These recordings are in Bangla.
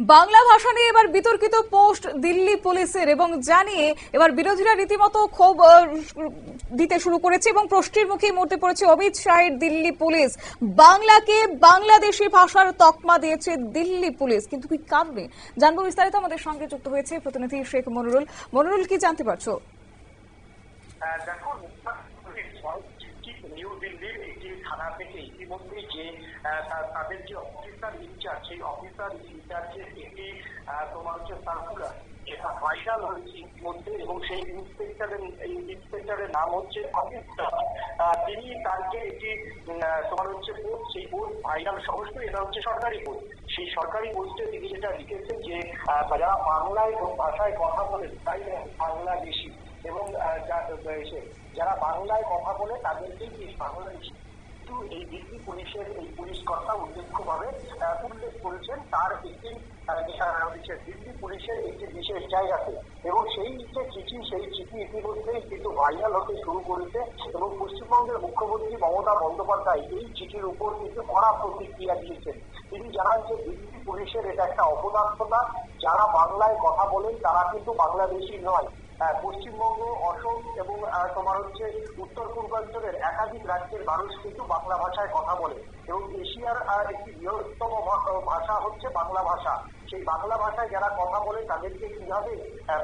বাংলা ভাষা নিয়ে এবার বিতর্কিত পোস্ট দিল্লি পুলিশের এবং জানিয়ে এবার বিরোধীরা রীতিমতো ক্ষোভ দিতে শুরু করেছে এবং প্রশ্নের মুখে মরতে পড়েছে অমিত শাহের দিল্লি পুলিশ। বাংলাকে বাংলাদেশি ভাষার তকমা দিয়েছে দিল্লি পুলিশ। কিন্তু কি কারণে জানব বিস্তারিত আমাদের সঙ্গে যুক্ত হয়েছে প্রতিনিধি শেখ মনুরুল। মনুরুল কি জানতে পারছ? আহ, দেখুন ঠিক নিউ দিল্লির একটি থানা থেকে ইতিমধ্যে যে তাদের যে অফিসার ইনচার্জ সেই অফিসার ইনচার্জের একটি তোমার হচ্ছে সার্কুলার এটা ভাইরাল হয়েছে ইতিমধ্যে এবং সেই ইন্সপেক্টরের এই ইন্সপেক্টরের নাম হচ্ছে অমিত। তিনি তারকে একটি তোমার হচ্ছে পোস্ট সেই পোস্ট ভাইরাল সমস্ত এটা হচ্ছে সরকারি পোস্ট সেই সরকারি পোস্টে তিনি যেটা লিখেছেন যে যারা বাংলায় ভাষায় কথা বলেন তাই বাংলাদেশি এবং যারা বাংলায় কথা বলে তাদেরকেই এই বাংলাদেশি কিন্তু এই দিল্লি পুলিশের, এই পুলিশ কর্তা উল্লেখ্যভাবে উল্লেখ করেছেন তার একটি দিল্লি পুলিশের একটি বিশেষ জায়গাতে এবং সেই যে চিঠি, সেই চিঠি ইতিমধ্যেই কিন্তু ভাইরাল হতে শুরু করেছে এবং পশ্চিমবঙ্গের মুখ্যমন্ত্রী মমতা বন্দ্যোপাধ্যায় এই চিঠির উপর কিন্তু কড়া প্রতিক্রিয়া দিয়েছেন। তিনি জানান যে দিল্লি পুলিশের এটা একটা অপদার্থতা। যারা বাংলায় কথা বলেন, তারা কিন্তু বাংলাদেশি নয়। পশ্চিমবঙ্গ অসম এবং তোমার হচ্ছে উত্তর পূর্বাঞ্চলের একাধিক রাজ্যের মানুষ কিন্তু বাংলা ভাষায় কথা বলে এবং এশিয়ার একটি বৃহত্তম ভাষা হচ্ছে বাংলা ভাষা। সেই বাংলা ভাষায় যারা কথা বলে তাদেরকে কীভাবে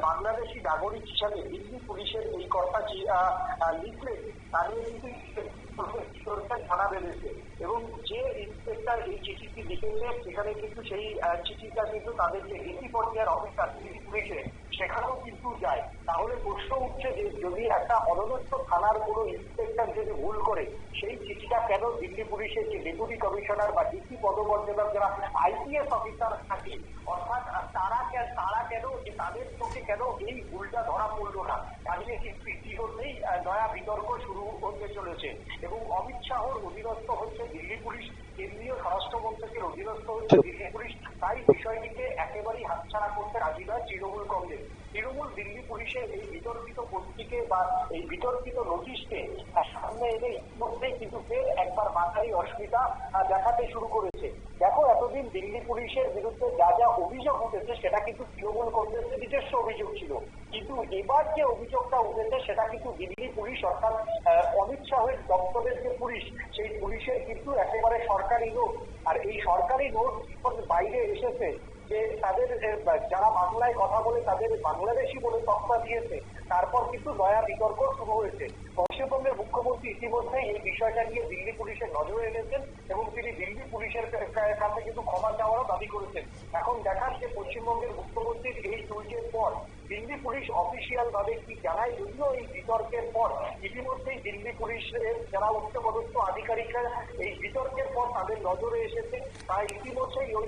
বাংলাদেশি নাগরিক হিসাবে দিল্লি পুলিশের এই কথা যে, আহ, আহ, লিখলেন তা নিয়ে কিন্তু ধারা বেঁধেছে এবং যে ইন্সপেক্টর এই চিঠিটি লিখেছে সেখানে কিন্তু সেই চিঠিটা কিন্তু তাদেরকে ডিসি পর্যায়ের অফিসার দিল্লি পুলিশে সেখানেও কিন্তু যায়। তাহলে প্রশ্ন উঠছে যে যদি একটা অনবদ্য থানার কোনো ইন্সপেক্টর যদি ভুল করে, সেই চিঠিটা কেন দিল্লি পুলিশের যে ডেপুটি কমিশনার বা ডিসি পদমর্যাদার যারা আইপিএস অফিসার থাকে, অর্থাৎ তারা তারা কেন যে তাদের কেন এই ভুলটা ধরা পড়ল না? তা নিয়ে কিন্তু ইতিমধ্যেই নয়া বিতর্ক শুরু হতে চলেছে এবং অমিত শাহর অধীনস্থ হচ্ছে দিল্লি পুলিশ কেন্দ্রীয় স্বরাষ্ট্র মন্ত্রকের অধীনস্থ হচ্ছে দিল্লি পুলিশ। তাই বিষয়টিকে একেবারেই হাতছাড়া করতে রাজি নয় তৃণমূল কংগ্রেস। তৃণমূল দিল্লি পুলিশের এই বিতর্কিত পত্রিকে বা এই বিতর্কিত নোটিশকে সামনে এনে ইতিমধ্যেই কিন্তু ফের একবার মাথায় অসুবিধা দেখাতে শুরু করেছে। দিল্লি পুলিশের বিরুদ্ধে যা যা অভিযোগ উঠেছে, সেটা কিন্তু তৃণমূল কংগ্রেসের নিজস্ব অভিযোগ ছিল। কিন্তু এবার যে অভিযোগটা উঠেছে, সেটা কিন্তু দিল্লি পুলিশ অর্থাৎ অমিত শাহের দপ্তরের যে পুলিশ, সেই পুলিশের কিন্তু একেবারে সরকারি নোট। আর এই সরকারি নোট বাইরে এসেছে যে তাদের যারা বাংলায় কথা বলে তাদের বাংলাদেশি বলে তকমা দিয়েছে, তারপর কিন্তু নয়া বিতর্ক শুরু হয়েছে। পশ্চিমবঙ্গের মুখ্যমন্ত্রী ইতিমধ্যে এই বিষয়টা নিয়ে দিল্লি পুলিশের নজরে এনেছেন এবং তিনি দিল্লি পুলিশের কাছে কিন্তু ক্ষমা চাওয়ারও দাবি করেছেন। এখন দেখার যে পশ্চিমবঙ্গের মুখ্যমন্ত্রীর এই টুইটের পর দিল্লি পুলিশ অফিসিয়াল ভাবে কি জানায়, যদিও এই বিতর্কের পর ইতিমধ্যেই দিল্লি পুলিশের যারা উচ্চপদস্থ আধিকারিকরা এই বিতর্কের পর তাদের নজরে এসেছে। তাই ইতিমধ্যেই ওই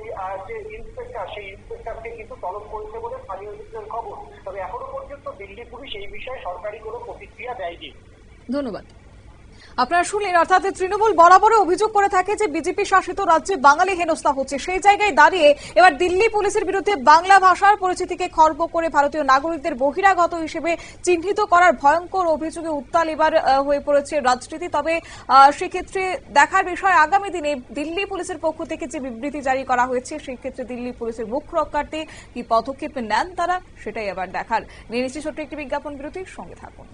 যে ইন্সপেক্টর সেই ইন্সপেক্টরকে কিন্তু তলব করেছে বলে স্থানীয় সূত্রের খবর। তবে এখনও পর্যন্ত দিল্লি পুলিশ এই বিষয়ে সরকারি কোনো প্রতিক্রিয়া দেয়নি। ধন্যবাদ। আপনারা শুনলেন অর্থাৎ তৃণমূল বরাবরই অভিযোগ করে থাকে যে বিজেপি শাসিত রাজ্যে বাঙালি হেনস্থা হচ্ছে। সেই জায়গায় দাঁড়িয়ে এবার দিল্লি পুলিশের বিরুদ্ধে বাংলা ভাষার পরিচিতিকে খর্ব করে ভারতীয় নাগরিকদের বহিরাগত হিসেবে চিহ্নিত করার ভয়ঙ্কর অভিযোগে উত্তাল এবার হয়ে পড়েছে রাজনীতি। তবে সেক্ষেত্রে দেখার বিষয়, আগামী দিনে দিল্লি পুলিশের পক্ষ থেকে যে বিবৃতি জারি করা হয়েছে সেই ক্ষেত্রে দিল্লি পুলিশের মুখ রক্ষার্থে কি পদক্ষেপ নেন তারা, সেটাই এবার দেখার। নিয়ে নিচ্ছি ছোট্ট একটি বিজ্ঞাপন বিরতির সঙ্গে থাকুন।